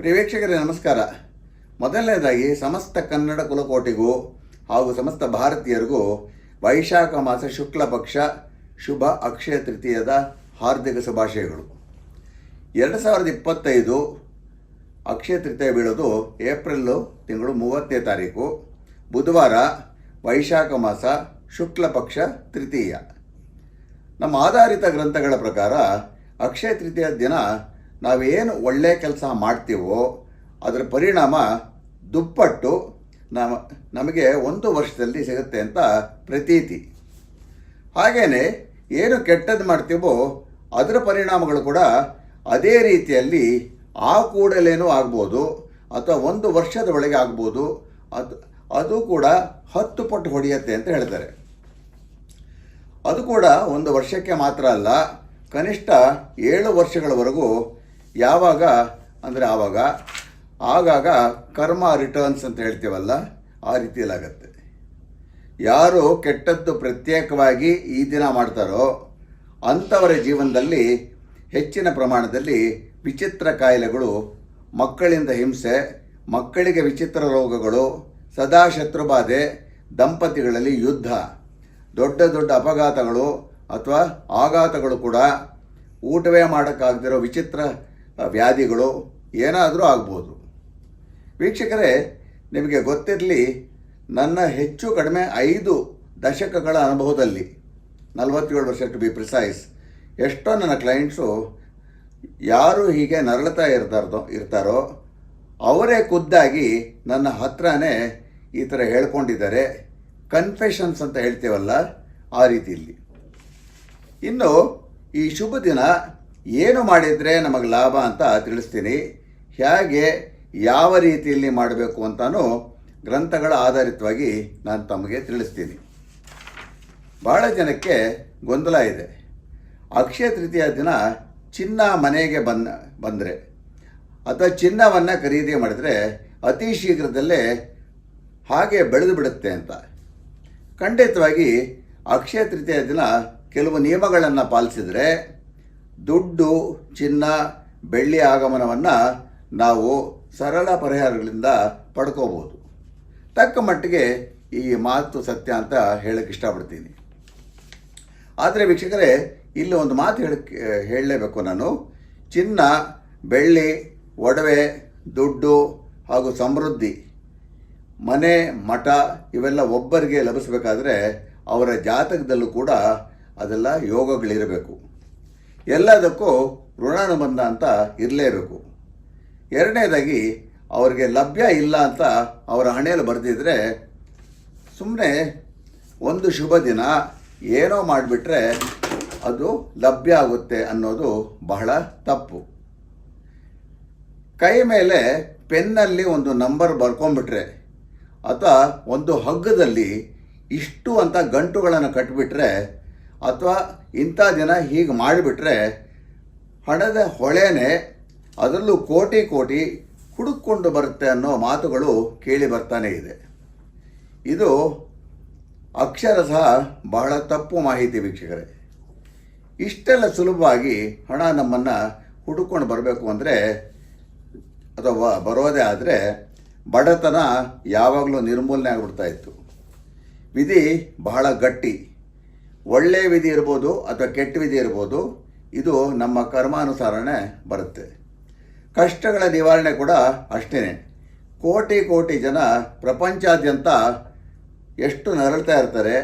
ಪ್ರಿಯ ನಮಸ್ಕಾರ. ಮೊದಲನೇದಾಗಿ ಸಮಸ್ತ ಕನ್ನಡ ಕುಲಕೋಟಿಗೂ ಹಾಗೂ ಸಮಸ್ತ ಭಾರತೀಯರಿಗೂ ವೈಶಾಖ ಮಾಸ ಶುಕ್ಲ ಪಕ್ಷ ಶುಭ ಅಕ್ಷಯ ತೃತೀಯದ ಹಾರ್ದಿಕ ಶುಭಾಶಯಗಳು. ಎರಡು ಸಾವಿರದ ಇಪ್ಪತ್ತೈದು ಅಕ್ಷಯ ತೃತೀಯ ಬೀಳೋದು ಏಪ್ರಿಲ್ಲು ತಿಂಗಳು ಮೂವತ್ತನೇ ತಾರೀಕು. ಬುಧವಾರ ವೈಶಾಖ ಮಾಸ ಶುಕ್ಲ ಪಕ್ಷ ತೃತೀಯ. ನಮ್ಮ ಆಧಾರಿತ ಗ್ರಂಥಗಳ ಪ್ರಕಾರ ಅಕ್ಷಯ ತೃತೀಯ ದಿನ ನಾವೇನು ಒಳ್ಳೆಯ ಕೆಲಸ ಮಾಡ್ತೀವೋ ಅದರ ಪರಿಣಾಮ ದುಪ್ಪಟ್ಟು ನಮ, ನಮಗೆ ಒಂದು ವರ್ಷದಲ್ಲಿ ಸಿಗುತ್ತೆ ಅಂತ ಪ್ರತೀತಿ. ಹಾಗೆಯೇ ಏನು ಕೆಟ್ಟದ್ದು ಮಾಡ್ತೀವೋ ಅದರ ಪರಿಣಾಮಗಳು ಕೂಡ ಅದೇ ರೀತಿಯಲ್ಲಿ ಆ ಕೂಡಲೇನೂ ಆಗ್ಬೋದು ಅಥವಾ ಒಂದು ವರ್ಷದ ಒಳಗೆ ಆಗ್ಬೋದು. ಅದು ಅದು ಕೂಡ ಹತ್ತು ಪಟ್ಟು ಹೊಡೆಯುತ್ತೆ ಅಂತ ಹೇಳ್ತಾರೆ. ಅದು ಕೂಡ ಒಂದು ವರ್ಷಕ್ಕೆ ಮಾತ್ರ ಅಲ್ಲ, ಕನಿಷ್ಠ ಏಳು ವರ್ಷಗಳವರೆಗೂ ಯಾವಾಗ? ಅಂದರೆ ಆವಾಗ. ಆಗಾಗ ಕರ್ಮ ರಿಟರ್ನ್ಸ್ ಅಂತ ಹೇಳ್ತೀವಲ್ಲ, ಆ ರೀತಿಯಲ್ಲಾಗತ್ತೆ. ಯಾರು ಕೆಟ್ಟದ್ದು ಪ್ರತ್ಯೇಕವಾಗಿ ಈ ದಿನ ಮಾಡ್ತಾರೋ, ಅಂಥವರ ಜೀವನದಲ್ಲಿ ಹೆಚ್ಚಿನ ಪ್ರಮಾಣದಲ್ಲಿ ವಿಚಿತ್ರ ಕಾಯಿಲೆಗಳು, ಮಕ್ಕಳಿಂದ ಹಿಂಸೆ, ಮಕ್ಕಳಿಗೆ ವಿಚಿತ್ರ ರೋಗಗಳು ಸದಾ ಶತ್ರುಬಾಧೆ ದಂಪತಿಗಳಲ್ಲಿ ಯುದ್ಧ, ದೊಡ್ಡ ದೊಡ್ಡ ಅಪಘಾತಗಳು ಅಥವಾ ಆಘಾತಗಳು ಕೂಡ ಊಟವೇ ಮಾಡೋಕ್ಕಾಗದಿರೋ ವಿಚಿತ್ರ ವ್ಯಾಧಿಗಳು ಏನಾದರೂ ಆಗ್ಬೋದು. ವೀಕ್ಷಕರೇ, ನಿಮಗೆ ಗೊತ್ತಿರಲಿ, ನನ್ನ ಹೆಚ್ಚು ಕಡಿಮೆ ಐದು ದಶಕಗಳ ಅನುಭವದಲ್ಲಿ, ನಲವತ್ತೇಳು ವರ್ಷ ಟು ಬಿ ಪ್ರಿಸೈಸ್, ಎಷ್ಟೋ ನನ್ನ ಕ್ಲೈಂಟ್ಸು ಯಾರು ಹೀಗೆ ನರಳುತ್ತಾ ಇರ್ತಾರೋ ಇರ್ತಾರೋ, ಅವರೇ ಖುದ್ದಾಗಿ ನನ್ನ ಹತ್ರನೇ ಈ ಥರ ಹೇಳ್ಕೊಂಡಿದ್ದಾರೆ. ಕನ್ಫೆಷನ್ಸ್ ಅಂತ ಹೇಳ್ತೀವಲ್ಲ, ಆ ರೀತಿಯಲ್ಲಿ. ಇನ್ನು ಈ ಶುಭ ದಿನ ಏನು ಮಾಡಿದರೆ ನಮಗೆ ಲಾಭ ಅಂತ ತಿಳಿಸ್ತೀನಿ. ಹೇಗೆ ಯಾವ ರೀತಿಯಲ್ಲಿ ಮಾಡಬೇಕು ಅಂತಲೂ ಗ್ರಂಥಗಳ ಆಧಾರಿತವಾಗಿ ನಾನು ತಮಗೆ ತಿಳಿಸ್ತೀನಿ. ಭಾಳ ಜನಕ್ಕೆ ಗೊಂದಲ ಇದೆ. ಅಕ್ಷಯ ತೃತೀಯ ದಿನ ಚಿನ್ನ ಮನೆಗೆ ಬಂದ, ಬಂದರೆ ಅಥವಾ ಚಿನ್ನವನ್ನು ಖರೀದಿ ಮಾಡಿದರೆ ಅತಿ ಶೀಘ್ರದಲ್ಲೇ ಹಾಗೆ ಬೆಳೆದು ಬಿಡುತ್ತೆ ಅಂತ. ಖಂಡಿತವಾಗಿ ಅಕ್ಷಯ ತೃತೀಯ ದಿನ ಕೆಲವು ನಿಯಮಗಳನ್ನು ಪಾಲಿಸಿದರೆ ದುಡ್ಡು, ಚಿನ್ನ, ಬೆಳ್ಳಿ ಆಗಮನವನ್ನು ನಾವು ಸರಳ ಪರಿಹಾರಗಳಿಂದ ಪಡ್ಕೋಬೋದು ತಕ್ಕ ಮಟ್ಟಿಗೆ ಈ ಮಾತು ಸತ್ಯ ಅಂತ ಹೇಳಕ್ಕೆ ಇಷ್ಟಪಡ್ತೀನಿ. ಆದರೆ ವೀಕ್ಷಕರೇ, ಇಲ್ಲಿ ಒಂದು ಮಾತು ಹೇಳಕ್ಕೆ ಹೇಳಲೇಬೇಕು ನಾನು. ಚಿನ್ನ, ಬೆಳ್ಳಿ, ಒಡವೆ, ದುಡ್ಡು ಹಾಗೂ ಸಮೃದ್ಧಿ, ಮನೆ, ಮಠ ಇವೆಲ್ಲ ಒಬ್ಬರಿಗೆ ಲಭಿಸಬೇಕಾದ್ರೆ ಅವರ ಜಾತಕದಲ್ಲೂ ಕೂಡ ಅದೆಲ್ಲ ಯೋಗಗಳಿರಬೇಕು. ಎಲ್ಲದಕ್ಕೂ ಋಣಾನುಬಂಧ ಅಂತ ಇರಲೇಬೇಕು. ಎರಡನೇದಾಗಿ ಅವರಿಗೆ ಲಭ್ಯ ಇಲ್ಲ ಅಂತ ಅವರ ಹಣೆಯಲ್ಲಿ ಬರೆದಿದ್ರೆ ಸುಮ್ಮನೆ ಒಂದು ಶುಭ ದಿನ ಏನೋ ಮಾಡಿಬಿಟ್ರೆ ಅದು ಲಭ್ಯ ಆಗುತ್ತೆ ಅನ್ನೋದು ಬಹಳ ತಪ್ಪು. ಕೈ ಮೇಲೆ ಪೆನ್ನಲ್ಲಿ ಒಂದು ನಂಬರ್ ಬರ್ಕೊಂಬಿಟ್ರೆ ಅಥವಾ ಒಂದು ಹಗ್ಗದಲ್ಲಿ ಇಷ್ಟು ಅಂತ ಗಂಟುಗಳನ್ನು ಕಟ್ಟಿಬಿಟ್ರೆ ಅಥವಾ ಇಂಥ ದಿನ ಹೀಗೆ ಮಾಡಿಬಿಟ್ರೆ ಹಣದ ಹೊಳೆನೇ ಅದರಲ್ಲೂ ಕೋಟಿ ಕೋಟಿ ಹುಡುಕೊಂಡು ಬರುತ್ತೆ ಅನ್ನೋ ಮಾತುಗಳು ಕೇಳಿ ಬರ್ತಾನೆ ಇದೆ. ಇದು ಅಕ್ಷರಶಃ ಬಹಳ ತಪ್ಪು ಮಾಹಿತಿ ವೀಕ್ಷಕರೇ. ಇಷ್ಟೆಲ್ಲ ಸುಲಭವಾಗಿ ಹಣ ನಮ್ಮನ್ನು ಹುಡುಕೊಂಡು ಬರಬೇಕು ಅಂದರೆ ಅಥವಾ ಬರೋದೇ ಆದರೆ ಬಡತನ ಯಾವಾಗಲೂ ನಿರ್ಮೂಲನೆ ಆಗಿಬಿಡ್ತಾ ಇತ್ತು. ವಿಧಿ ಬಹಳ ಗಟ್ಟಿ. ಒಳ್ಳೆಯ ವಿಧಿ ಇರ್ಬೋದು ಅಥವಾ ಕೆಟ್ಟ ವಿಧಿ ಇರ್ಬೋದು, ಇದು ನಮ್ಮ ಕರ್ಮಾನುಸಾರನೇ ಬರುತ್ತೆ. ಕಷ್ಟಗಳ ನಿವಾರಣೆ ಕೂಡ ಅಷ್ಟೇ ಕೋಟಿ ಕೋಟಿ ಜನ ಪ್ರಪಂಚಾದ್ಯಂತ ಎಷ್ಟು ನರಳ್ತಾ ಇರ್ತಾರೆ,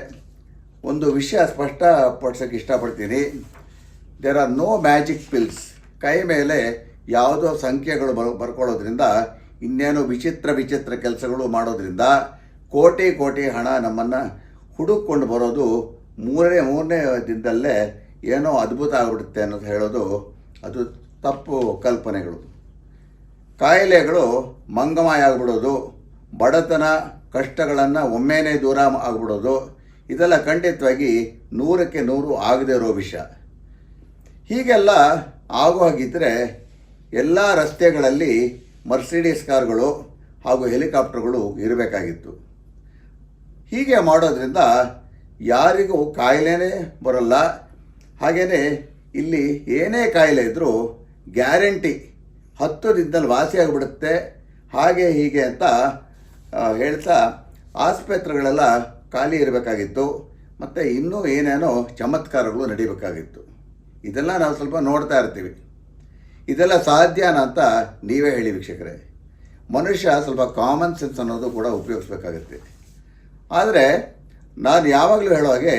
ಒಂದು ವಿಷಯ ಸ್ಪಷ್ಟಪಡಿಸೋಕ್ಕೆ ಇಷ್ಟಪಡ್ತೀನಿ. There are no magic pills ಕೈ ಮೇಲೆ ಯಾವುದೋ ಸಂಖ್ಯೆಗಳು ಬರ್, ಬರ್ಕೊಳ್ಳೋದ್ರಿಂದ, ಇನ್ನೇನು ವಿಚಿತ್ರ ವಿಚಿತ್ರ ಕೆಲಸಗಳು ಮಾಡೋದ್ರಿಂದ ಕೋಟಿ ಕೋಟಿ ಹಣ ನಮ್ಮನ್ನು ಹುಡುಕೊಂಡು ಬರೋದು ಮೂರನೇ ಮೂರನೇ ದಿನದಲ್ಲೇ ಏನೋ ಅದ್ಭುತ ಆಗಿಬಿಡುತ್ತೆ ಅನ್ನೋದು ಹೇಳೋದು ಅದು ತಪ್ಪು ಕಲ್ಪನೆಗಳು. ಕಾಯಿಲೆಗಳು ಮಂಗಮಾಯ ಆಗಿಬಿಡೋದು, ಬಡತನ, ಕಷ್ಟಗಳನ್ನು ಒಮ್ಮೆನೇ ದೂರ ಆಗಿಬಿಡೋದು, ಇದೆಲ್ಲ ಖಂಡಿತವಾಗಿ ನೂರಕ್ಕೆ ನೂರು ಆಗದೇ ಇರೋ ವಿಷಯ ಹೀಗೆಲ್ಲ ಆಗೋ ಹಾಗಿದ್ದರೆ ಎಲ್ಲ ರಸ್ತೆಗಳಲ್ಲಿ ಮರ್ಸಿಡೀಸ್ ಕಾರ್ಗಳು ಹಾಗೂ ಹೆಲಿಕಾಪ್ಟರ್ಗಳು ಇರಬೇಕಾಗಿತ್ತು. ಹೀಗೆ ಮಾಡೋದ್ರಿಂದ ಯಾರಿಗೂ ಕಾಯಿಲೆನೇ ಬರಲ್ಲ. ಹಾಗೆಯೇ ಇಲ್ಲಿ ಏನೇ ಕಾಯಿಲೆ ಇದ್ದರೂ ಗ್ಯಾರಂಟಿ ಹತ್ತು ದಿನದಲ್ಲಿ ವಾಸಿಯಾಗಿಬಿಡುತ್ತೆ ಹಾಗೆ ಹೀಗೆ ಅಂತ ಹೇಳ್ತಾ ಆಸ್ಪತ್ರೆಗಳೆಲ್ಲ ಖಾಲಿ ಇರಬೇಕಾಗಿತ್ತು. ಮತ್ತು ಇನ್ನೂ ಏನೇನೋ ಚಮತ್ಕಾರಗಳು ನಡಿಬೇಕಾಗಿತ್ತು. ಇದೆಲ್ಲ ನಾವು ಸ್ವಲ್ಪ ನೋಡ್ತಾ ಇರ್ತೀವಿ. ಇದೆಲ್ಲ ಸಾಧ್ಯನಾ ಅಂತ ನೀವೇ ಹೇಳಿ ವೀಕ್ಷಕರೇ. ಮನುಷ್ಯ ಸ್ವಲ್ಪ ಕಾಮನ್ ಸೆನ್ಸ್ ಅನ್ನೋದು ಕೂಡ ಉಪಯೋಗಿಸ್ಬೇಕಾಗುತ್ತೆ. ಆದರೆ ನಾನು ಯಾವಾಗಲೂ ಹೇಳೋ ಹಾಗೆ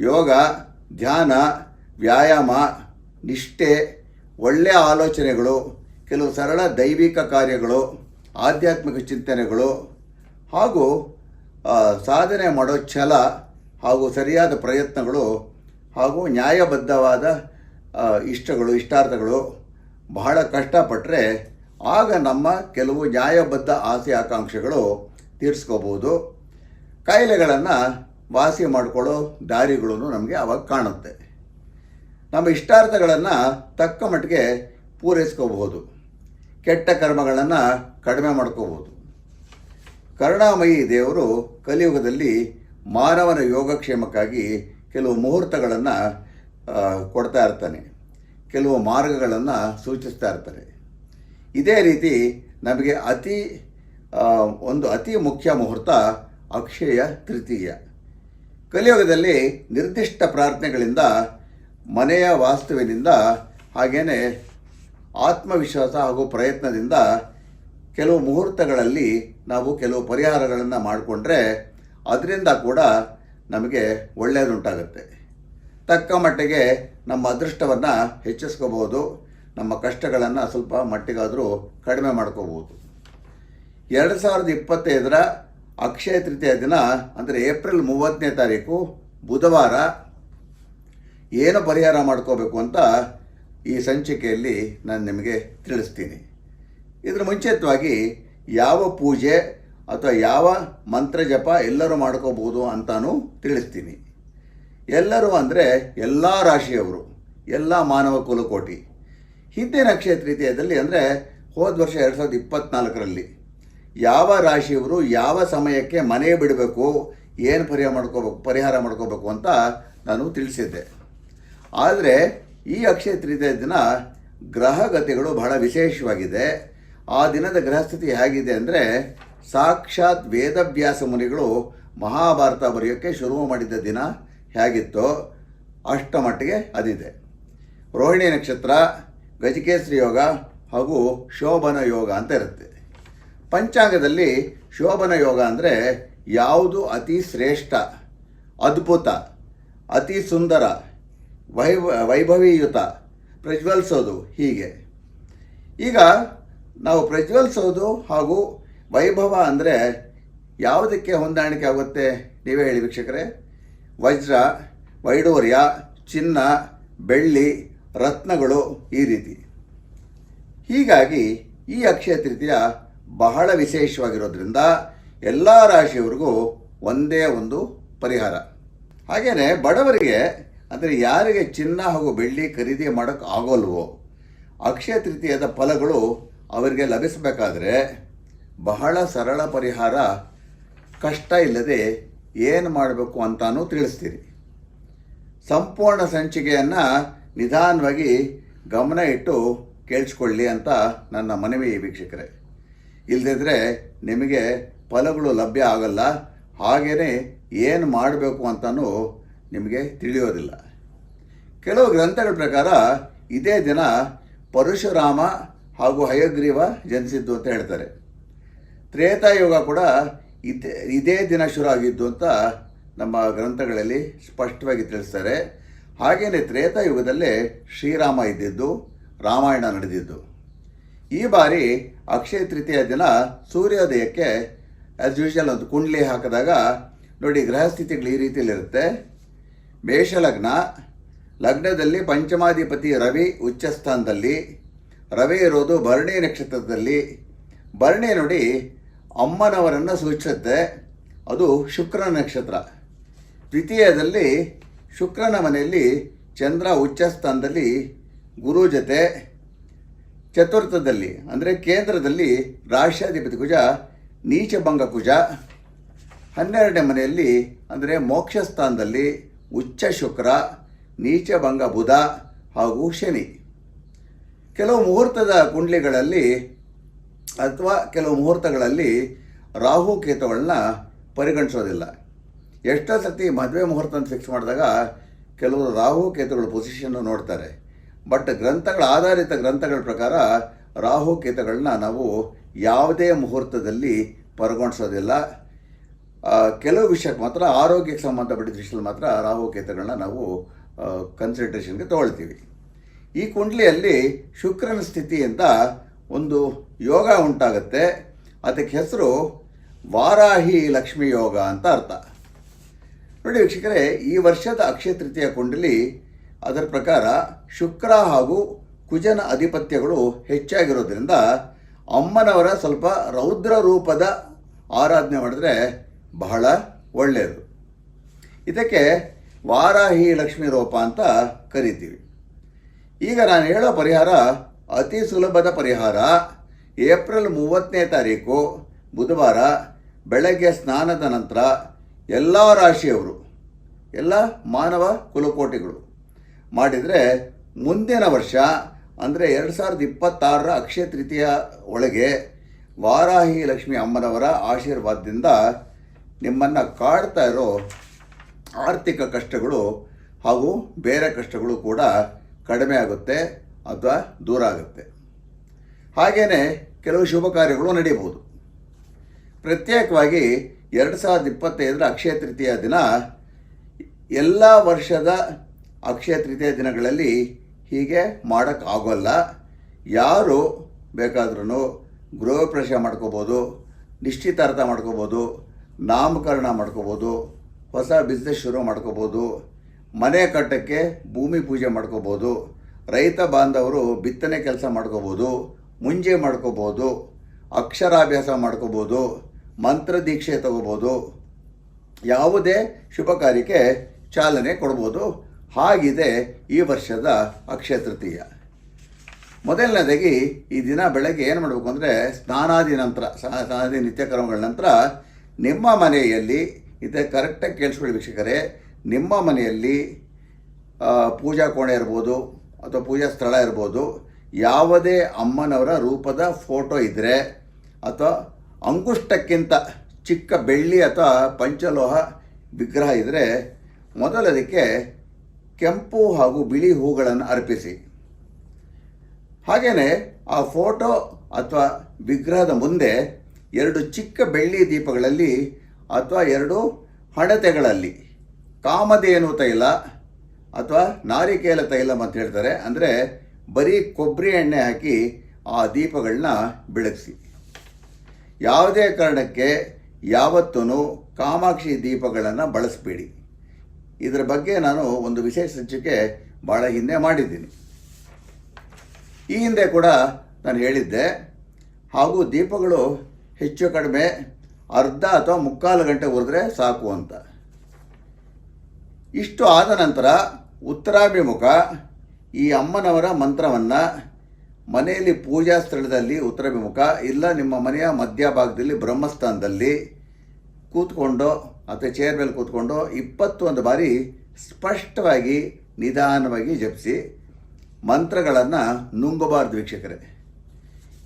ಯೋಗ, ಧ್ಯಾನ, ವ್ಯಾಯಾಮ, ನಿಷ್ಠೆ ಒಳ್ಳೆಯ ಆಲೋಚನೆಗಳು, ಕೆಲವು ಸರಳ ದೈವಿಕ ಕಾರ್ಯಗಳು, ಆಧ್ಯಾತ್ಮಿಕ ಚಿಂತನೆಗಳು, ಹಾಗೂ ಸಾಧನೆ ಮಾಡೋ ಛಲ ಹಾಗೂ ಸರಿಯಾದ ಪ್ರಯತ್ನಗಳು ಹಾಗೂ ನ್ಯಾಯಬದ್ಧವಾದ ಇಷ್ಟಗಳು, ಇಷ್ಟಾರ್ಥಗಳು ಬಹಳ ಕಷ್ಟಪಟ್ಟರೆ ಆಗ ನಮ್ಮ ಕೆಲವು ನ್ಯಾಯಬದ್ಧ ಆಸೆ ಆಕಾಂಕ್ಷೆಗಳು ತೀರಿಸ್ಕೋಬೋದು. ಕಾಯಿಲೆಗಳನ್ನು ವಾಸಿ ಮಾಡಿಕೊಳ್ಳೋ ದಾರಿಗಳು ನಮಗೆ ಆವಾಗ ಕಾಣುತ್ತೆ. ನಮ್ಮ ಇಷ್ಟಾರ್ಥಗಳನ್ನು ತಕ್ಕ ಮಟ್ಟಿಗೆ ಪೂರೈಸ್ಕೋಬಹುದು. ಕೆಟ್ಟ ಕರ್ಮಗಳನ್ನು ಕಡಿಮೆ ಮಾಡ್ಕೋಬೋದು ಕರುಣಾಮಯಿ ದೇವರು ಕಲಿಯುಗದಲ್ಲಿ ಮಾನವನ ಯೋಗಕ್ಷೇಮಕ್ಕಾಗಿ ಕೆಲವು ಮುಹೂರ್ತಗಳನ್ನು ಕೊಡ್ತಾ ಇರ್ತಾನೆ. ಕೆಲವು ಮಾರ್ಗಗಳನ್ನು ಸೂಚಿಸ್ತಾ ಇರ್ತಾರೆ. ಇದೇ ರೀತಿ ನಮಗೆ ಅತಿ ಒಂದು ಅತಿ ಮುಖ್ಯ ಮುಹೂರ್ತ ಅಕ್ಷಯ ತೃತೀಯ. ಕಲಿಯುಗದಲ್ಲಿ ನಿರ್ದಿಷ್ಟ ಪ್ರಾರ್ಥನೆಗಳಿಂದ, ಮನೆಯ ವಾಸ್ತುವಿನಿಂದ ಹಾಗೆಯೇ ಆತ್ಮವಿಶ್ವಾಸ ಹಾಗೂ ಪ್ರಯತ್ನದಿಂದ ಕೆಲವು ಮುಹೂರ್ತಗಳಲ್ಲಿ ನಾವು ಕೆಲವು ಪರಿಹಾರಗಳನ್ನು ಮಾಡಿಕೊಂಡ್ರೆ ಅದರಿಂದ ಕೂಡ ನಮಗೆ ಒಳ್ಳೆಯದುಂಟಾಗುತ್ತೆ. ತಕ್ಕ ಮಟ್ಟಿಗೆ ನಮ್ಮ ಅದೃಷ್ಟವನ್ನು ಹೆಚ್ಚಿಸ್ಕೋಬೋದು ನಮ್ಮ ಕಷ್ಟಗಳನ್ನು ಸ್ವಲ್ಪ ಮಟ್ಟಿಗಾದರೂ ಕಡಿಮೆ ಮಾಡ್ಕೋಬೋದು ಎರಡು ಸಾವಿರದ ಇಪ್ಪತ್ತೈದರ ಅಕ್ಷಯ ತೃತೀಯ ದಿನ, ಅಂದರೆ ಏಪ್ರಿಲ್ ಮೂವತ್ತನೇ ತಾರೀಕು, ಬುಧವಾರ. ಏನು ಪರಿಹಾರ ಮಾಡ್ಕೋಬೇಕು ಅಂತ ಈ ಸಂಚಿಕೆಯಲ್ಲಿ ನಾನು ನಿಮಗೆ ತಿಳಿಸ್ತೀನಿ. ಇದರ ಮುಂಚಿತವಾಗಿ ಯಾವ ಪೂಜೆ ಅಥವಾ ಯಾವ ಮಂತ್ರ ಜಪ ಎಲ್ಲರೂ ಮಾಡ್ಕೋಬಹುದು ಅಂತಾನು ತಿಳಿಸ್ತೀನಿ. ಎಲ್ಲರೂ ಅಂದರೆ ಎಲ್ಲ ರಾಶಿಯವರು, ಎಲ್ಲ ಮಾನವ ಕುಲಕೋಟಿ. ಹಿಂದಿನ ಅಕ್ಷಯ ತೃತೀಯದಲ್ಲಿ ಅಂದರೆ ಹೋದ ವರ್ಷ ಎರಡು ಸಾವಿರದ ಇಪ್ಪತ್ತ್ನಾಲ್ಕರಲ್ಲಿ ಯಾವ ರಾಶಿಯವರು ಯಾವ ಸಮಯಕ್ಕೆ ಮನೆ ಬಿಡಬೇಕು, ಏನು ಪರಿಹಾರ ಮಾಡ್ಕೋಬೇಕು ಪರಿಹಾರ ಮಾಡ್ಕೋಬೇಕು ಅಂತ ನಾನು ತಿಳಿಸಿದ್ದೆ. ಆದರೆ ಈ ಅಕ್ಷಯ ತೃತೀಯ ದಿನ ಗ್ರಹಗತಿಗಳು ಬಹಳ ವಿಶೇಷವಾಗಿದೆ. ಆ ದಿನದ ಗ್ರಹಸ್ಥಿತಿ ಹೇಗಿದೆ ಅಂದರೆ ಸಾಕ್ಷಾತ್ ವೇದವ್ಯಾಸ ಮುನಿಗಳು ಮಹಾಭಾರತ ಬರೆಯೋಕ್ಕೆ ಶುರು ಮಾಡಿದ್ದ ದಿನ ಹೇಗಿತ್ತೋ ಅಷ್ಟ ಮಟ್ಟಿಗೆ ಅದಿದೆ. ರೋಹಿಣಿ ನಕ್ಷತ್ರ, ಗಜಕೇಸರಿ ಯೋಗ ಹಾಗೂ ಶೋಭನ ಯೋಗ ಅಂತ ಇರುತ್ತೆ. ಪಂಚಾಂಗದಲ್ಲಿ ಶೋಭನ ಯೋಗ ಅಂದರೆ ಯಾವುದು ಅತಿ ಶ್ರೇಷ್ಠ, ಅದ್ಭುತ, ಅತಿ ಸುಂದರ ವೈಭ ವೈಭವೀಯುತ, ಪ್ರಜ್ವಲಿಸೋದು ಹೀಗೆ. ಈಗ ನಾವು ಪ್ರಜ್ವಲಿಸೋದು ಹಾಗೂ ವೈಭವ ಅಂದರೆ ಯಾವುದಕ್ಕೆ ಹೊಂದಾಣಿಕೆ ಆಗುತ್ತೆ ನೀವೇ ಹೇಳಿ ವೀಕ್ಷಕರೇ. ವಜ್ರ, ವೈಡೂರ್ಯ, ಚಿನ್ನ, ಬೆಳ್ಳಿ, ರತ್ನಗಳು ಈ ರೀತಿ. ಹೀಗಾಗಿ ಈ ಅಕ್ಷಯ ತೃತೀಯ ಬಹಳ ವಿಶೇಷವಾಗಿರೋದ್ರಿಂದ ಎಲ್ಲ ರಾಶಿಯವರಿಗೂ ಒಂದೇ ಒಂದು ಪರಿಹಾರ. ಹಾಗೆಯೇ ಬಡವರಿಗೆ, ಅಂದರೆ ಯಾರಿಗೆ ಚಿನ್ನ ಹಾಗೂ ಬೆಳ್ಳಿ ಖರೀದಿ ಮಾಡೋಕ್ಕೆ ಆಗೋಲ್ವೋ, ಅಕ್ಷಯ ತೃತೀಯದ ಫಲಗಳು ಅವರಿಗೆ ಲಭಿಸಬೇಕಾದ್ರೆ ಬಹಳ ಸರಳ ಪರಿಹಾರ, ಕಷ್ಟ ಇಲ್ಲದೆ ಏನು ಮಾಡಬೇಕು ಅಂತಾನೂ ತಿಳಿಸ್ತೀರಿ. ಸಂಪೂರ್ಣ ಸಂಚಿಕೆಯನ್ನು ನಿಧಾನವಾಗಿ ಗಮನ ಇಟ್ಟು ಕೇಳಿಸ್ಕೊಳ್ಳಿ ಅಂತ ನನ್ನ ಮನವಿ ವೀಕ್ಷಕರೇ. ಇಲ್ಲದಿದ್ದರೆ ನಿಮಗೆ ಫಲಗಳು ಲಭ್ಯ ಆಗಲ್ಲ. ಹಾಗೆಯೇ ಏನು ಮಾಡಬೇಕು ಅಂತಲೂ ನಿಮಗೆ ತಿಳಿಯೋದಿಲ್ಲ. ಕೆಲವು ಗ್ರಂಥಗಳ ಪ್ರಕಾರ ಇದೇ ದಿನ ಪರಶುರಾಮ ಹಾಗೂ ಹಯಗ್ರೀವ ಜನಿಸಿದ್ದು ಅಂತ ಹೇಳ್ತಾರೆ. ತ್ರೇತಾಯುಗ ಕೂಡ ಇದೇ ಇದೇ ದಿನ ಶುರು ಆಗಿದ್ದು ಅಂತ ನಮ್ಮ ಗ್ರಂಥಗಳಲ್ಲಿ ಸ್ಪಷ್ಟವಾಗಿ ತಿಳಿಸ್ತಾರೆ. ಹಾಗೆಯೇ ತ್ರೇತಾಯುಗದಲ್ಲೇ ಶ್ರೀರಾಮ ಇದ್ದಿದ್ದು, ರಾಮಾಯಣ ನಡೆದಿದ್ದು. ಈ ಬಾರಿ ಅಕ್ಷಯ ತೃತೀಯ ದಿನ ಸೂರ್ಯೋದಯಕ್ಕೆ ಆ್ಯಸ್ ಯೂಶಲ್ ಒಂದು ಕುಂಡ್ಲಿ ಹಾಕಿದಾಗ ನೋಡಿ ಗ್ರಹಸ್ಥಿತಿಗಳು ಈ ರೀತಿಯಲ್ಲಿರುತ್ತೆ. ಮೇಷಲಗ್ನ ಲಗ್ನದಲ್ಲಿ ಪಂಚಮಾಧಿಪತಿ ರವಿ ಉಚ್ಚಸ್ಥಾನದಲ್ಲಿ. ರವಿ ಇರೋದು ಭರಣಿ ನಕ್ಷತ್ರದಲ್ಲಿ. ಭರಣಿ ನೋಡಿ ಅಮ್ಮನವರನ್ನು ಸೂಚಿಸುತ್ತೆ. ಅದು ಶುಕ್ರ ನಕ್ಷತ್ರ. ದ್ವಿತೀಯದಲ್ಲಿ ಶುಕ್ರನ ಮನೆಯಲ್ಲಿ ಚಂದ್ರ ಉಚ್ಚಸ್ಥಾನದಲ್ಲಿ ಗುರು ಜೊತೆ. ಚತುರ್ಥದಲ್ಲಿ, ಅಂದರೆ ಕೇಂದ್ರದಲ್ಲಿ ರಾಷ್ಟ್ರಾಧಿಪತಿ ಕುಜ ನೀಚಭಂಗ ಕುಜ ಹನ್ನೆರಡನೇ ಮನೆಯಲ್ಲಿ, ಅಂದರೆ ಮೋಕ್ಷ ಸ್ಥಾನದಲ್ಲಿ ಉಚ್ಚ ಶುಕ್ರ, ನೀಚಭಂಗ ಬುಧ ಹಾಗೂ ಶನಿ. ಕೆಲವು ಮುಹೂರ್ತದ ಕುಂಡ್ಲಿಗಳಲ್ಲಿ ಅಥವಾ ಕೆಲವು ಮುಹೂರ್ತಗಳಲ್ಲಿ ರಾಹು ಕೇತುಗಳನ್ನ ಪರಿಗಣಿಸೋದಿಲ್ಲ. ಎಷ್ಟೋ ಸತಿ ಮದುವೆ ಮುಹೂರ್ತ ಅಂತ ಫಿಕ್ಸ್ ಮಾಡಿದಾಗ ಕೆಲವರು ರಾಹು ಕೇತುಗಳ ಪೊಸಿಷನ್ನು ನೋಡ್ತಾರೆ. ಬಟ್ ಗ್ರಂಥಗಳ ಆಧಾರಿತ ಗ್ರಂಥಗಳ ಪ್ರಕಾರ ರಾಹು ಕೇತುಗಳನ್ನ ನಾವು ಯಾವುದೇ ಮುಹೂರ್ತದಲ್ಲಿ ಪರಿಗಣಿಸೋದಿಲ್ಲ ಕೆಲವು ವಿಷಯಕ್ಕೆ ಮಾತ್ರ, ಆರೋಗ್ಯಕ್ಕೆ ಸಂಬಂಧಪಟ್ಟ ದೃಷ್ಟಿಯಲ್ಲಿ ಮಾತ್ರ ರಾಹು ಕೇತುಗಳನ್ನ ನಾವು ಕನ್ಸಿಡ್ರೇಷನ್ಗೆ ತಗೊಳ್ತೀವಿ. ಈ ಕುಂಡ್ಲಿಯಲ್ಲಿ ಶುಕ್ರನ ಸ್ಥಿತಿಯಿಂದ ಒಂದು ಯೋಗ ಉಂಟಾಗುತ್ತೆ. ಅದಕ್ಕೆ ಹೆಸರು ವಾರಾಹಿ ಲಕ್ಷ್ಮಿ ಯೋಗ ಅಂತ ಅರ್ಥ. ನೋಡಿ ವೀಕ್ಷಕರೇ, ಈ ವರ್ಷದ ಅಕ್ಷಯ ತೃತೀಯ ಕುಂಡಲಿ ಅದರ ಪ್ರಕಾರ ಶುಕ್ರ ಹಾಗೂ ಕುಜನ ಅಧಿಪತ್ಯಗಳು ಹೆಚ್ಚಾಗಿರೋದ್ರಿಂದ ಅಮ್ಮನವರ ಸ್ವಲ್ಪ ರೌದ್ರ ರೂಪದ ಆರಾಧನೆ ಮಾಡಿದ್ರೆ ಬಹಳ ಒಳ್ಳೆಯದು. ಇದಕ್ಕೆ ವಾರಾಹಿ ಲಕ್ಷ್ಮಿ ರೂಪ ಅಂತ ಕರಿತೀವಿ. ಈಗ ನಾನು ಹೇಳೋ ಪರಿಹಾರ ಅತಿ ಸುಲಭದ ಪರಿಹಾರ ಏಪ್ರಿಲ್ ಮೂವತ್ತನೇ ತಾರೀಕು, ಬುಧವಾರ, ಬೆಳಗ್ಗೆ ಸ್ನಾನದ ನಂತರ ಎಲ್ಲ ರಾಶಿಯವರು, ಎಲ್ಲ ಮಾನವ ಕುಲಕೋಟಿಗಳು ಮಾಡಿದರೆ ಮುಂದಿನ ವರ್ಷ, ಅಂದರೆ ಎರಡು ಸಾವಿರದ ಇಪ್ಪತ್ತಾರರ ಅಕ್ಷಯ ತೃತೀಯ ಒಳಗೆ ವಾರಾಹಿ ಲಕ್ಷ್ಮಿ ಅಮ್ಮನವರ ಆಶೀರ್ವಾದದಿಂದ ನಿಮ್ಮನ್ನು ಕಾಡ್ತಾ ಇರೋ ಆರ್ಥಿಕ ಕಷ್ಟಗಳು ಹಾಗೂ ಬೇರೆ ಕಷ್ಟಗಳು ಕೂಡ ಕಡಿಮೆ ಆಗುತ್ತೆ ಅಥವಾ ದೂರ ಆಗುತ್ತೆ. ಹಾಗೆಯೇ ಕೆಲವು ಶುಭ ಕಾರ್ಯಗಳು ನಡೆಯಬಹುದು ಪ್ರತ್ಯೇಕವಾಗಿ ಎರಡು ಸಾವಿರದ ಇಪ್ಪತ್ತೈದರ ಅಕ್ಷಯ ತೃತೀಯ ದಿನ, ಎಲ್ಲ ವರ್ಷದ ಅಕ್ಷಯ ತೃತೀಯ ದಿನಗಳಲ್ಲಿ ಹೀಗೆ ಮಾಡೋಕ್ಕಾಗೋಲ್ಲ ಯಾರು ಬೇಕಾದ್ರೂ ಗೃಹ ಪ್ರವೇಶ ಮಾಡ್ಕೋಬೋದು ನಿಶ್ಚಿತಾರ್ಥ ಮಾಡ್ಕೋಬೋದು, ನಾಮಕರಣ ಮಾಡ್ಕೋಬೋದು, ಹೊಸ ಬಿಸ್ನೆಸ್ ಶುರು ಮಾಡ್ಕೋಬೋದು, ಮನೆ ಕಟ್ಟಕ್ಕೆ ಭೂಮಿ ಪೂಜೆ ಮಾಡ್ಕೋಬೋದು, ರೈತ ಬಾಂಧವರು ಬಿತ್ತನೆ ಕೆಲಸ ಮಾಡ್ಕೋಬೋದು, ಮುಂಜೆ ಮಾಡ್ಕೋಬೋದು, ಅಕ್ಷರಾಭ್ಯಾಸ ಮಾಡ್ಕೋಬೋದು ಮಂತ್ರ ದೀಕ್ಷೆ ತಗೋಬೋದು, ಯಾವುದೇ ಶುಭ ಕಾರ್ಯಕ್ಕೆ ಚಾಲನೆ ಕೊಡ್ಬೋದು. ಹಾಗಿದೆ ಈ ವರ್ಷದ ಅಕ್ಷಯ ತೃತೀಯ ಮೊದಲನೇದಾಗಿ ಈ ದಿನ ಬೆಳಗ್ಗೆ ಏನು ಮಾಡಬೇಕು ಅಂದರೆ ಸ್ನಾನಾದಿ ನಂತರ, ಸ್ನಾ- ಸ್ನಾನಾದಿ ನಿತ್ಯ ಕರ್ಮಗಳ ನಂತರ ನಿಮ್ಮ ಮನೆಯಲ್ಲಿ, ಇದೆ ಕರೆಕ್ಟಾಗಿ ಕೇಳಿಸ್ಕೊಳ್ಳಿ ವೀಕ್ಷಕರೇ, ನಿಮ್ಮ ಮನೆಯಲ್ಲಿ ಪೂಜಾ ಕೋಣೆ ಇರ್ಬೋದು ಅಥವಾ ಪೂಜಾ ಸ್ಥಳ ಇರ್ಬೋದು, ಯಾವುದೇ ಅಮ್ಮನವರ ರೂಪದ ಫೋಟೋ ಇದ್ದರೆ ಅಥವಾ ಅಂಗುಷ್ಟಕ್ಕಿಂತ ಚಿಕ್ಕ ಬೆಳ್ಳಿ ಅಥವಾ ಪಂಚಲೋಹ ವಿಗ್ರಹ ಇದ್ದರೆ ಮೊದಲದಕ್ಕೆ ಕೆಂಪು ಹಾಗೂ ಬಿಳಿ ಹೂಗಳನ್ನು ಅರ್ಪಿಸಿ. ಹಾಗೆಯೇ ಆ ಫೋಟೋ ಅಥವಾ ವಿಗ್ರಹದ ಮುಂದೆ ಎರಡು ಚಿಕ್ಕ ಬೆಳ್ಳಿ ದೀಪಗಳಲ್ಲಿ ಅಥವಾ ಎರಡು ಹಣತೆಗಳಲ್ಲಿ, ಕಾಮಧೇನು ತೈಲ ಅಥವಾ ನಾರಿಕೇಲ ತೈಲ ಅಂತ ಹೇಳ್ತಾರೆ. ಅಂದರೆ ಬರೀ ಕೊಬ್ಬರಿ ಎಣ್ಣೆ ಹಾಕಿ ಆ ದೀಪಗಳನ್ನ ಬೆಳಗಿಸಿ. ಯಾವುದೇ ಕಾರಣಕ್ಕೆ ಯಾವತ್ತೂ ಕಾಮಾಕ್ಷಿ ದೀಪಗಳನ್ನು ಬಳಸಬೇಡಿ. ಇದರ ಬಗ್ಗೆ ನಾನು ಒಂದು ವಿಶೇಷ ಸಂಚಿಕೆ ಭಾಳ ಹಿಂದೆ ಮಾಡಿದ್ದೀನಿ. ಈ ಹಿಂದೆ ಕೂಡ ನಾನು ಹೇಳಿದ್ದೆ, ಹಾಗೂ ದೀಪಗಳು ಹೆಚ್ಚು ಕಡಿಮೆ ಅರ್ಧ ಅಥವಾ ಮುಕ್ಕಾಲು ಗಂಟೆ ಉರಿದ್ರೆ ಸಾಕು ಅಂತ. ಇಷ್ಟು ಆದ ನಂತರ ಉತ್ತರಾಭಿಮುಖ ಈ ಅಮ್ಮನವರ ಮಂತ್ರವನ್ನು ಮನೆಯಲ್ಲಿ ಪೂಜಾ ಸ್ಥಳದಲ್ಲಿ ಉತ್ತರಾಭಿಮುಖ, ಇಲ್ಲ ನಿಮ್ಮ ಮನೆಯ ಮಧ್ಯಭಾಗದಲ್ಲಿ ಬ್ರಹ್ಮಸ್ಥಾನದಲ್ಲಿ ಕೂತ್ಕೊಂಡು ಅಥವಾ ಚೇರ್ ಮೇಲೆ ಕೂತ್ಕೊಂಡು ಇಪ್ಪತ್ತೊಂದು ಬಾರಿ ಸ್ಪಷ್ಟವಾಗಿ, ನಿಧಾನವಾಗಿ ಜಪಿಸಿ ಮಂತ್ರಗಳನ್ನು ನುಂಗಬಾರ್ದು ವೀಕ್ಷಕರೇ.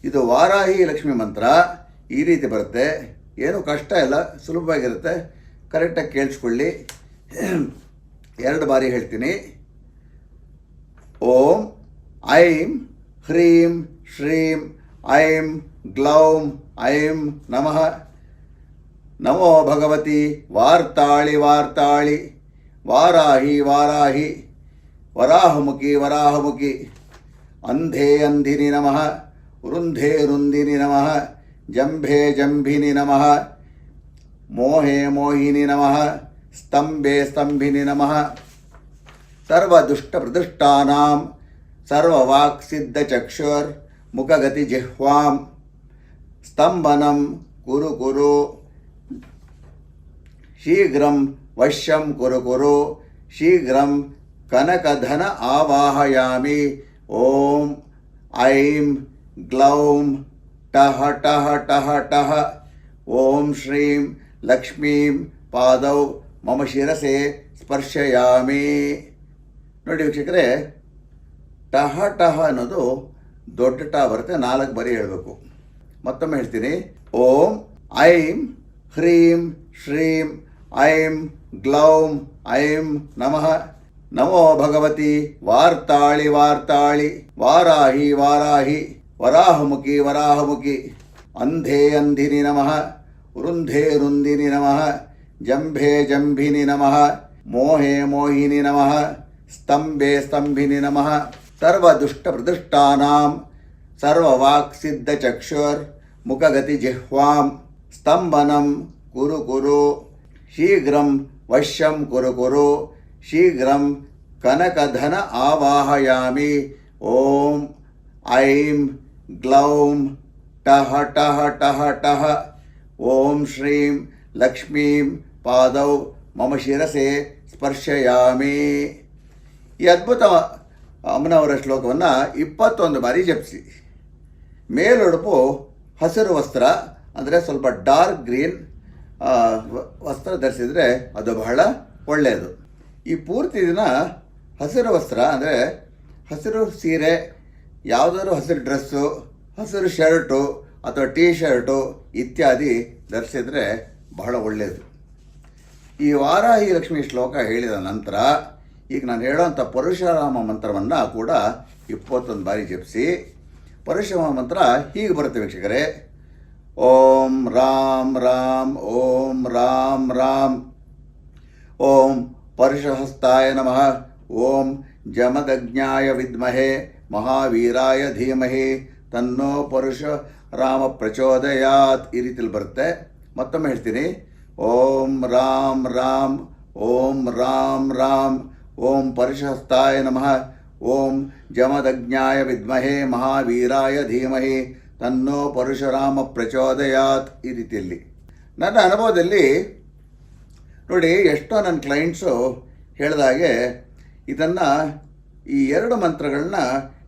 ಇದು ವಾರಾಹಿ ಲಕ್ಷ್ಮಿ ಮಂತ್ರ, ಈ ರೀತಿ ಬರುತ್ತೆ. ಏನು ಕಷ್ಟ ಇಲ್ಲ, ಸುಲಭವಾಗಿರುತ್ತೆ. ಕರೆಕ್ಟಾಗಿ ಕೇಳಿಸ್ಕೊಳ್ಳಿ. ಎರಡು ಬಾರಿ ಹೇಳ್ತೀನಿ. ಓಂ, ಐಂ, ಹ್ರೀಂ, ಶ್ರೀಂ, ಐಂ, ಗ್ಲೌಂ, ಐಂ ನಮಃ. నమో భగవతి వార్తాళి వార్తాళి. వారాహి వారాహి. వరాహముఖి వరాహముఖి. అంధే అంధిని నమ. వృంధే రుంధిని నమ. జంభే జంభిని నమ. మోహే మోహిని నమ. స్తంభే స్తంభిని నమ. సర్వదుష్టప్రదుష్టానాం సర్వవాక్సిద్ధచక్షుర్ముఖగతిజిహ్వాం స్తంభనం కురు కురు. ಶೀಘ್ರಂ ವಶ್ಯಂ ಕುರು ಕುರು. ಶೀಘ್ರಂ ಕನಕಧನ ಆವಾಹಯಾಮಿ. ಓಂ ಐಂ ಗ್ಲೌಂ ಟಹ ಟಹ ಟಹ ಟಹ. ಓಂ ಶ್ರೀಂ ಲಕ್ಷ್ಮೀಂ ಪಾದೌ ಮಮ ಶಿರಸೆ ಸ್ಪರ್ಶಯಾಮಿ. ನೋಡಿ ವೀಕ್ಷಕರೇ, ಟಹ ಟಹ ಅನ್ನೋದು ದೊಡ್ಡ ಟ ಬರುತ್ತೆ, ನಾಲ್ಕು ಬರಿ ಹೇಳಬೇಕು. ಮತ್ತೊಮ್ಮೆ ಹೇಳ್ತೀನಿ. ಓಂ ಐಂ ಹ್ರೀಂ ಶ್ರೀಂ ಐಂ ಗ್ಲೌಂ ಐಂ ನಮಃ ನಮೋ ಭಗವತಿ ವಾರ್ತಾಳಿ ವಾರ್ತಾಳಿ ವಾರಾಹಿ ವಾರಾಹಿ ವರಾಹಮುಖಿ ವರಾಹಮುಖಿ ಅಂಧೇ ಅಂಧಿನಿ ನಮಃ ವೃಂಧೇ ರುಂದಿನಿ ನಮಃ ಜಂಭೆ ಜಂಭಿನಿ ನಮಃ ಮೋಹೆ ಮೋಹಿನಿ ನಮಃ ಸ್ತಂಭೆ ಸ್ತಂಭಿನಿ ನಮಃ ಸರ್ವದುಷ್ಟಪ್ರದುಷ್ಟಾನಾಂ ಸರ್ವವಾಕ್ಸಿದ್ಧಚಕ್ಷುರ್ ಮುಖಗತಿ ಜಿಹ್ವಾಂ ಸ್ತಂಭನಂ ಕುರು ಕುರು ಶೀಘ್ರಂ ವಶ್ಯಂ ಕುರು ಕುರು ಶೀಘ್ರಂ ಕನಕಧನ ಆವಾಹಯಾಮಿ ಓಂ ಐಂ ಗ್ಲೌಂ ಟಹ ಟಹ ಟಹ ಟಹ ಓಂ ಶ್ರೀಂ ಲಕ್ಷ್ಮೀಂ ಪಾದೌ ಮಮ ಶಿರಸೆ ಸ್ಪರ್ಶಯಾಮಿ ಈ ಅದ್ಭುತ ಅಮ್ಮನವರ ಶ್ಲೋಕವನ್ನು ಇಪ್ಪತ್ತೊಂದು ಬಾರಿ ಜಪಿಸಿ ಮೇಲುಡುಪು ಹಸಿರು ವಸ್ತ್ರ ಅಂದರೆ ಸ್ವಲ್ಪ ಡಾರ್ಕ್ ಗ್ರೀನ್ ಆ, ವ- ವಸ್ತ್ರ ಧರಿಸಿದರೆ ಅದು ಬಹಳ ಒಳ್ಳೆಯದು. ಈ ಪೂರ್ತಿ ದಿನ ಹಸಿರು ವಸ್ತ್ರ ಅಂದರೆ ಹಸಿರು ಸೀರೆ, ಯಾವುದಾದ್ರು ಹಸಿರು ಡ್ರೆಸ್ಸು, ಹಸಿರು ಶರ್ಟು ಅಥವಾ ಟೀ ಶರ್ಟು ಇತ್ಯಾದಿ ಧರಿಸಿದರೆ ಬಹಳ ಒಳ್ಳೆಯದು. ಈ ವಾರಾಹಿ ಲಕ್ಷ್ಮಿ ಶ್ಲೋಕ ಹೇಳಿದ ನಂತರ ಈಗ ನಾನು ಹೇಳೋವಂಥ ಪರಶುರಾಮ ಮಂತ್ರವನ್ನು ಕೂಡ ಇಪ್ಪತ್ತೊಂದು ಬಾರಿ ಜಪಿಸಿ. ಪರಶುರಾಮ ಮಂತ್ರ ಹೀಗೆ ಬರುತ್ತೆ ವೀಕ್ಷಕರೇ. ಓಂ ರಾಮ್ ರಾಮ್ ಓಂ ರಾಮ್ ರಾಮ್ ಓಂ ಪರುಷಹಸ್ತಾಯ ನಮಃ ಓಂ ಜಮದಜ್ಞಾಯ ವಿದ್ಮಹೆ ಮಹಾವೀರಾಯ ಧೀಮಹಿ ತನ್ನೋ ಪರುಷ ರಾಮ ಪ್ರಚೋದಯಾತ್ ಈ ರೀತಿಲಿ ಬರುತ್ತೆ ಮತ್ತೊಮ್ಮೆ ಹೇಳ್ತೀನಿ ಓಂ ರಾಮ್ ರಾಮ್ ಓಂ ರಾಮ್ ರಾಮ್ ಓಂ ಪರುಷಹಸ್ತಾಯ ನಮಃ ಓಂ ಜಮದಜ್ಞಾಯ ವಿದ್ಮಹೆ ಮಹಾವೀರಾಯ ಧೀಮಹಿ ತನ್ನೋ ಪರಶುರಾಮ ಪ್ರಚೋದಯಾತ್ ಈ ರೀತಿಯಲ್ಲಿ. ನನ್ನ ಅನುಭವದಲ್ಲಿ ನೋಡಿ ಎಷ್ಟೋ ನನ್ನ ಕ್ಲೈಂಟ್ಸು ಹೇಳಿದ ಹಾಗೆ ಇದನ್ನು ಈ ಎರಡು ಮಂತ್ರಗಳನ್ನ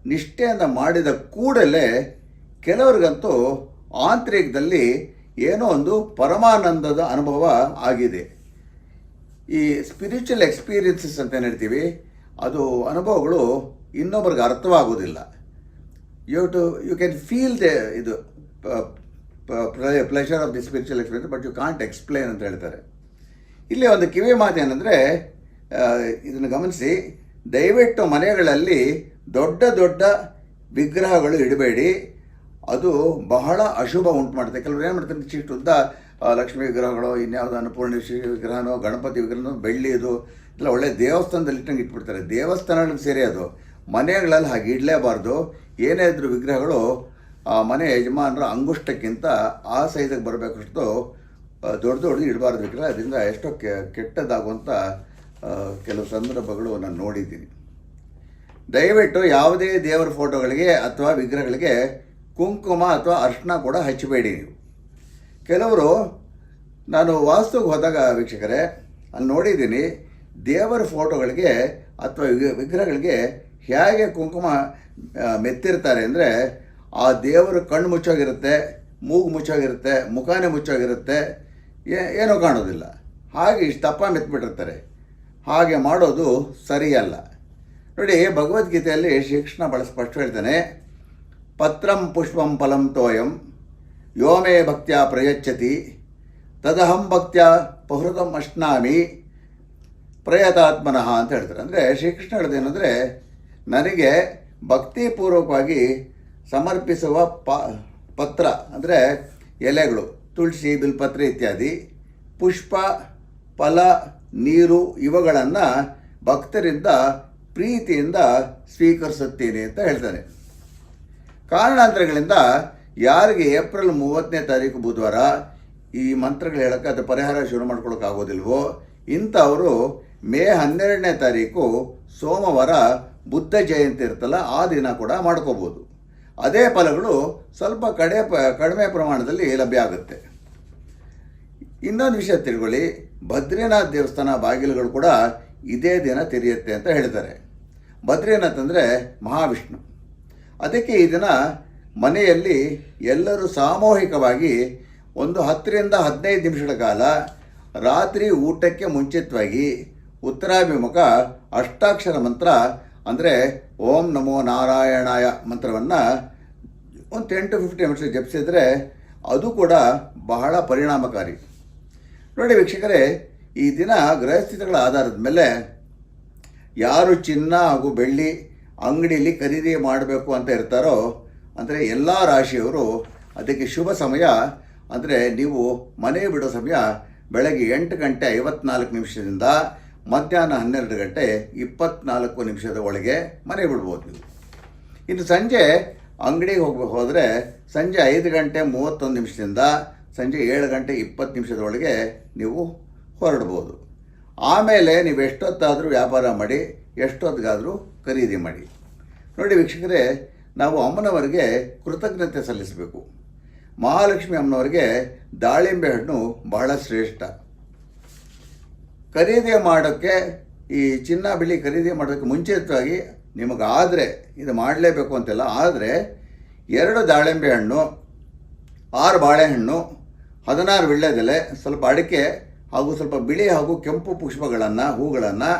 ನಿಷ್ಠೆಯಿಂದ ಮಾಡಿದ ಕೂಡಲೇ ಕೆಲವರಿಗಂತೂ ಆಂತರಿಕದಲ್ಲಿ ಏನೋ ಒಂದು ಪರಮಾನಂದದ ಅನುಭವ ಆಗಿದೆ. ಈ ಸ್ಪಿರಿಚುವಲ್ ಎಕ್ಸ್ಪೀರಿಯನ್ಸಸ್ ಅಂತ ಹೇಳ್ತೀವಿ? ಅದು ಅನುಭವಗಳು ಇನ್ನೊಬ್ರಿಗೆ ಅರ್ಥವಾಗೋದಿಲ್ಲ you to you can feel the ಇದು pleasure of the spiritual experience but you can't explain ಅಂತ ಹೇಳ್ತಾರೆ. ಇಲ್ಲಿ ಒಂದು ಕಿವಿ ಮಾತು ಏನಂದರೆ ಇದನ್ನು ಗಮನಿಸಿ. ದಯವಿಟ್ಟು ಮನೆಗಳಲ್ಲಿ ದೊಡ್ಡ ದೊಡ್ಡ ವಿಗ್ರಹಗಳು ಇಡಬೇಡಿ. ಅದು ಬಹಳ ಅಶುಭ ಉಂಟು ಮಾಡುತ್ತೆ. ಕೆಲವರು ಏನು ಮಾಡ್ತಾರೆ ಚಿಕ್ಕ ಉದ್ದ ಲಕ್ಷ್ಮೀ ವಿಗ್ರಹಗಳು, ಇನ್ಯಾವುದೋ ಅನ್ನಪೂರ್ಣ ವಿಗ್ರಹನೋ, ಗಣಪತಿ ವಿಗ್ರಹನೋ ಬೆಳ್ಳಿದು ಇಲ್ಲ ಒಳ್ಳೆ ದೇವಸ್ಥಾನದಲ್ಲಿ ಇಟ್ಟಂಗೆ ಇಟ್ಬಿಡ್ತಾರೆ. ದೇವಸ್ಥಾನಗಳಿಗೆ ಸೇರಿ ಅದು. ಮನೆಗಳಲ್ಲಿ ಹಾಗೆ ಇಡಲೇಬಾರ್ದು. ಏನೇ ಇದ್ರೂ ವಿಗ್ರಹಗಳು, ಆ ಮನೆ ಯಜಮಾನರ ಅಂಗುಷ್ಟಕ್ಕಿಂತ ಆ ಸೈಜಿಗೆ ಬರಬೇಕಷ್ಟು ದೊಡ್ಡ ದೊಡ್ಡ ಇಡಬಾರ್ದು ವಿಗ್ರಹ. ಅದರಿಂದ ಎಷ್ಟೋ ಕೆಟ್ಟದಾಗುವಂಥ ಕೆಲವು ಸಂದರ್ಭಗಳು ನಾನು ನೋಡಿದ್ದೀನಿ. ದಯವಿಟ್ಟು ಯಾವುದೇ ದೇವರ ಫೋಟೋಗಳಿಗೆ ಅಥವಾ ವಿಗ್ರಹಗಳಿಗೆ ಕುಂಕುಮ ಅಥವಾ ಅರ್ಶನ ಕೂಡ ಹಚ್ಚಬೇಡಿ ನೀವು. ಕೆಲವರು, ನಾನು ವಾಸ್ತುಗೆ ಹೋದಾಗ ವೀಕ್ಷಕರೇ, ಅಲ್ಲಿ ನೋಡಿದ್ದೀನಿ ದೇವರ ಫೋಟೋಗಳಿಗೆ ಅಥವಾ ವಿಗ್ರಹಗಳಿಗೆ ಹೇಗೆ ಕುಂಕುಮ ಮೆತ್ತಿರ್ತಾರೆ ಅಂದರೆ ಆ ದೇವರು ಕಣ್ಣು ಮುಚ್ಚೋಗಿರುತ್ತೆ, ಮೂಗು ಮುಚ್ಚೋಗಿರುತ್ತೆ, ಮುಖಾನೇ ಮುಚ್ಚೋಗಿರುತ್ತೆ ಏನೂ ಕಾಣೋದಿಲ್ಲ. ಹಾಗೆ ಇಷ್ಟು ತಪ್ಪ ಮೆತ್ತಿಬಿಟ್ಟಿರ್ತಾರೆ ಹಾಗೆ ಮಾಡೋದು ಸರಿಯಲ್ಲ. ನೋಡಿ, ಭಗವದ್ಗೀತೆಯಲ್ಲಿ ಶ್ರೀಕೃಷ್ಣ ಭಾಳ ಸ್ಪಷ್ಟ ಹೇಳ್ತಾನೆ, ಪತ್ರಂ ಪುಷ್ಪಂ ಫಲಂ ತೋಯಂ, ಯೋಮೇ ಭಕ್ತಿಯ ಪ್ರಯಚ್ಛತಿ, ತದಹಂ ಭಕ್ತಿಯ ಪಹೃತಂ ಅಶ್ನಾಮಿ, ಪ್ರಯತಾತ್ಮನಃ ಅಂತ ಹೇಳ್ತಾರೆ. ಅಂದರೆ ಶ್ರೀಕೃಷ್ಣ ಹೇಳೋದೇನೆಂದರೆ ನನಗೆ ಭಕ್ತಿಪೂರ್ವಕವಾಗಿ ಸಮರ್ಪಿಸುವ ಪ, ಪತ್ರ, ಅಂದರೆ ಎಲೆಗಳು, ತುಳಸಿ, ಬಿಲ್ಪತ್ರೆ ಇತ್ಯಾದಿ, ಪುಷ್ಪ, ಫಲ, ನೀರು, ಇವುಗಳನ್ನು ಭಕ್ತರಿಂದ ಪ್ರೀತಿಯಿಂದ ಸ್ವೀಕರಿಸುತ್ತೇನೆ ಅಂತ ಹೇಳ್ತಾನೆ ಕಾರಣಾಂತರಗಳಿಂದ ಯಾರಿಗೆ ಏಪ್ರಿಲ್ ಮೂವತ್ತನೇ ತಾರೀಕು ಬುಧವಾರ ಈ ಮಂತ್ರಗಳು ಹೇಳೋಕ್ಕೆ ಅದು ಪರಿಹಾರ ಶುರು ಮಾಡ್ಕೊಳ್ಳೋಕ್ಕಾಗೋದಿಲ್ವೋ ಇಂಥವರು ಮೇ ಹನ್ನೆರಡನೇ ತಾರೀಕು ಸೋಮವಾರ ಬುದ್ಧ ಜಯಂತಿ ಇರುತ್ತಲ್ಲ, ಆ ದಿನ ಕೂಡ ಮಾಡ್ಕೋಬೋದು. ಅದೇ ಫಲಗಳು ಸ್ವಲ್ಪ ಕಡೆ ಪ ಕಡಿಮೆ ಪ್ರಮಾಣದಲ್ಲಿ ಲಭ್ಯ ಆಗುತ್ತೆ. ಇನ್ನೊಂದು ವಿಷಯ ತಿಳ್ಕೊಳ್ಳಿ ಬದ್ರಿನಾಥ್ ದೇವಸ್ಥಾನ ಬಾಗಿಲುಗಳು ಕೂಡ ಇದೇ ದಿನ ತೆರೆಯುತ್ತೆ ಅಂತ ಹೇಳ್ತಾರೆ ಬದ್ರಿನಾಥ್ ಅಂದರೆ ಮಹಾವಿಷ್ಣು. ಅದಕ್ಕೆ ಈ ದಿನ ಮನೆಯಲ್ಲಿ ಎಲ್ಲರೂ ಸಾಮೂಹಿಕವಾಗಿ ಒಂದು ಹತ್ತರಿಂದ ಹದಿನೈದು ನಿಮಿಷಗಳ ಕಾಲ ರಾತ್ರಿ ಊಟಕ್ಕೆ ಮುಂಚಿತವಾಗಿ ಉತ್ತರಾಭಿಮುಖ ಅಷ್ಟಾಕ್ಷರ ಮಂತ್ರ ಅಂದರೆ ಓಂ ನಮೋ ನಾರಾಯಣಾಯ ಮಂತ್ರವನ್ನು ಒಂದು ಟೆನ್ ಟು ಫಿಫ್ಟೀನ್ ಮಿನಿಟ್ಸ್ ಜಪಿಸಿದರೆ ಅದು ಕೂಡ ಬಹಳ ಪರಿಣಾಮಕಾರಿ. ನೋಡಿ ವೀಕ್ಷಕರೇ, ಈ ದಿನ ಗ್ರಹಸ್ಥಿತಿಗಳ ಆಧಾರದ ಮೇಲೆ ಯಾರು ಚಿನ್ನ ಹಾಗೂ ಬೆಳ್ಳಿ ಅಂಗಡಿಯಲ್ಲಿ ಖರೀದಿ ಮಾಡಬೇಕು ಅಂತ ಇರ್ತಾರೋ, ಅಂದರೆ ಎಲ್ಲ ರಾಶಿಯವರು ಅದಕ್ಕೆ ಶುಭ ಸಮಯ, ಅಂದರೆ ನೀವು ಮನೆ ಬಿಡೋ ಸಮಯ ಬೆಳಗ್ಗೆ ಎಂಟು ಗಂಟೆ ಐವತ್ನಾಲ್ಕು ನಿಮಿಷದಿಂದ ಮಧ್ಯಾಹ್ನ ಹನ್ನೆರಡು ಗಂಟೆ ಇಪ್ಪತ್ನಾಲ್ಕು ನಿಮಿಷದ ಒಳಗೆ ಮನೆ ಬಿಡ್ಬೋದು ನೀವು. ಇನ್ನು ಸಂಜೆ ಅಂಗಡಿಗೆ ಹೋಗ್ಬೇಕು ಹೋದರೆ ಸಂಜೆ ಐದು ಗಂಟೆ ಮೂವತ್ತೊಂದು ನಿಮಿಷದಿಂದ ಸಂಜೆ ಏಳು ಗಂಟೆ ಇಪ್ಪತ್ತು ನಿಮಿಷದೊಳಗೆ ನೀವು ಹೊರಡ್ಬೋದು. ಆಮೇಲೆ ನೀವು ಎಷ್ಟೊತ್ತಾದರೂ ವ್ಯಾಪಾರ ಮಾಡಿ, ಎಷ್ಟೊತ್ತಿಗಾದರೂ ಖರೀದಿ ಮಾಡಿ. ನೋಡಿ ವೀಕ್ಷಕರೇ, ನಾವು ಅಮ್ಮನವರಿಗೆ ಕೃತಜ್ಞತೆ ಸಲ್ಲಿಸಬೇಕು. ಮಹಾಲಕ್ಷ್ಮಿ ಅಮ್ಮನವರಿಗೆ ದಾಳಿಂಬೆ ಹಣ್ಣು ಬಹಳ ಶ್ರೇಷ್ಠ. ಖರೀದಿ ಮಾಡೋಕ್ಕೆ, ಈ ಚಿನ್ನ ಬೆಳ್ಳಿ ಖರೀದಿ ಮಾಡೋಕ್ಕೆ ಮುಂಚಿತವಾಗಿ ನಿಮಗಾದರೆ ಇದು ಮಾಡಲೇಬೇಕು ಅಂತೆಲ್ಲ, ಆದರೆ ಎರಡು ದಾಳಿಂಬೆ ಹಣ್ಣು, ಆರು ಬಾಳೆಹಣ್ಣು, ಹದಿನಾರು ವಿಳ್ಳೆದೆಲೆ, ಸ್ವಲ್ಪ ಅಡಿಕೆ ಹಾಗೂ ಸ್ವಲ್ಪ ಬಿಳಿ ಹಾಗೂ ಕೆಂಪು ಪುಷ್ಪಗಳನ್ನು, ಹೂಗಳನ್ನು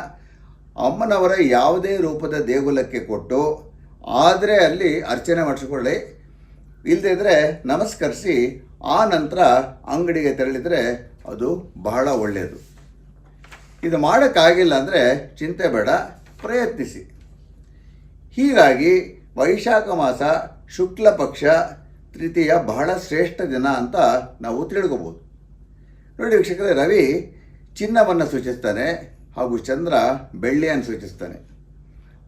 ಅಮ್ಮನವರ ಯಾವುದೇ ರೂಪದ ದೇಗುಲಕ್ಕೆ ಕೊಟ್ಟು, ಆದರೆ ಅಲ್ಲಿ ಅರ್ಚನೆ ಮಾಡಿಸಿಕೊಳ್ಳಿ. ಇಲ್ಲದಿದ್ದರೆ ನಮಸ್ಕರಿಸಿ, ಆ ನಂತರ ಅಂಗಡಿಗೆ ತೆರಳಿದರೆ ಅದು ಬಹಳ ಒಳ್ಳೆಯದು. ಇದು ಮಾಡೋಕ್ಕಾಗಿಲ್ಲ ಅಂದರೆ ಚಿಂತೆ ಬೇಡ, ಪ್ರಯತ್ನಿಸಿ. ಹೀಗಾಗಿ ವೈಶಾಖ ಮಾಸ ಶುಕ್ಲ ಪಕ್ಷ ತೃತೀಯ ಬಹಳ ಶ್ರೇಷ್ಠ ದಿನ ಅಂತ ನಾವು ತಿಳ್ಕೊಬೋದು. ನೋಡಿ ವೀಕ್ಷಕರೇ, ರವಿ ಚಿನ್ನವನ್ನು ಸೂಚಿಸ್ತಾನೆ ಹಾಗೂ ಚಂದ್ರ ಬೆಳ್ಳಿಯನ್ನು ಸೂಚಿಸ್ತಾನೆ.